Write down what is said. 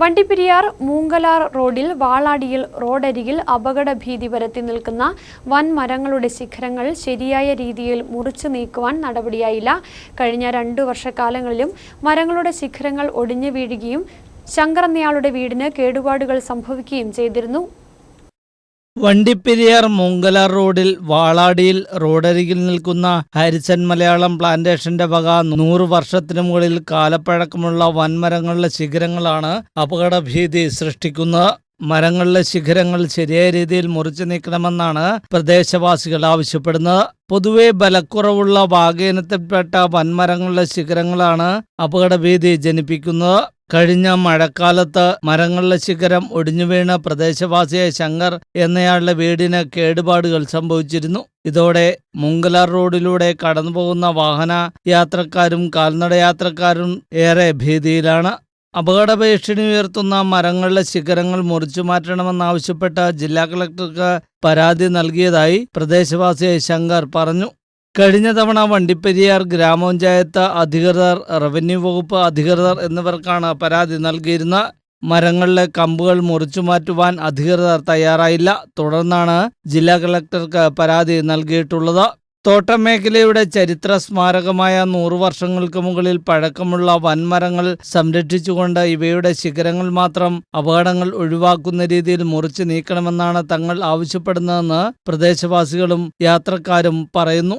വണ്ടിപ്പെരിയാർ മൂങ്കലാർ റോഡിൽ വാളാടിയിൽ റോഡരികിൽ അപകട ഭീതി പരത്തി നിൽക്കുന്ന വൻ മരങ്ങളുടെ ശിഖരങ്ങൾ ശരിയായ രീതിയിൽ മുറിച്ചു നീക്കുവാൻ നടപടിയായില്ല. കഴിഞ്ഞ രണ്ടു വർഷക്കാലങ്ങളിലും മരങ്ങളുടെ ശിഖരങ്ങൾ ഒടിഞ്ഞു വീഴുകയും ശങ്കർ എന്നയാളുടെ വീടിന് കേടുപാടുകൾ സംഭവിക്കുകയും ചെയ്തിരുന്നു. വണ്ടിപ്പെരിയാർ മൂങ്കലാർ റോഡിൽ വാളാടിയിൽ റോഡരികിൽ നിൽക്കുന്ന ഹരിസൻ മലയാളം പ്ലാന്റേഷന്റെ വക നൂറ് വർഷത്തിനു മുകളിൽ കാലപ്പഴക്കമുള്ള വൻമരങ്ങളുടെ ശിഖരങ്ങളാണ് അപകടഭീതി സൃഷ്ടിക്കുന്നത് മരങ്ങളിലെ ശിഖരങ്ങൾ ശരിയായ രീതിയിൽ മുറിച്ചു നീക്കണമെന്നാണ് പ്രദേശവാസികൾ ആവശ്യപ്പെടുന്നത്. പൊതുവെ ബലക്കുറവുള്ള വാഗേനത്തിൽപ്പെട്ട വൻമരങ്ങളുടെ ശിഖരങ്ങളാണ് അപകടഭീതി ജനിപ്പിക്കുന്നത്. കഴിഞ്ഞ മഴക്കാലത്ത് മരങ്ങളുടെ ശിഖരം ഒടിഞ്ഞു വീണ പ്രദേശവാസിയായ ശങ്കർ എന്നയാളുടെ വീടിന് കേടുപാടുകൾ സംഭവിച്ചിരുന്നു. ഇതോടെ മുങ്കലാർ റോഡിലൂടെ കടന്നുപോകുന്ന വാഹന യാത്രക്കാരും കാൽനട യാത്രക്കാരും ഏറെ ഭീതിയിലാണ്. അപകട ഭീഷണി ഉയർത്തുന്ന മരങ്ങളുടെ ശിഖരങ്ങൾ മുറിച്ചു മാറ്റണമെന്നാവശ്യപ്പെട്ട് ജില്ലാ കളക്ടർക്ക് പരാതി നൽകിയതായി പ്രദേശവാസിയായ ശങ്കർ പറഞ്ഞു. കഴിഞ്ഞ തവണ വണ്ടിപ്പെരിയാർ ഗ്രാമപഞ്ചായത്ത് അധികൃതർ റവന്യൂ വകുപ്പ് അധികൃതർ എന്നിവർക്കാണ് പരാതി നൽകിയിരുന്ന. മരങ്ങളിലെ കമ്പുകൾ മുറിച്ചു മാറ്റുവാൻ അധികൃതർ തയ്യാറായില്ല. തുടർന്നാണ് ജില്ലാ കളക്ടർക്ക് പരാതി നൽകിയിട്ടുള്ളത്. തോട്ടം മേഖലയുടെ ചരിത്ര സ്മാരകമായ നൂറു വർഷങ്ങൾക്ക് മുകളിൽ പഴക്കമുള്ള വൻമരങ്ങൾ സംരക്ഷിച്ചുകൊണ്ട് ഇവയുടെ ശിഖരങ്ങൾ മാത്രം അപകടങ്ങൾ ഒഴിവാക്കുന്ന രീതിയിൽ മുറിച്ചു നീക്കണമെന്നാണ് തങ്ങൾ ആവശ്യപ്പെടുന്നതെന്ന് പ്രദേശവാസികളും യാത്രക്കാരും പറയുന്നു.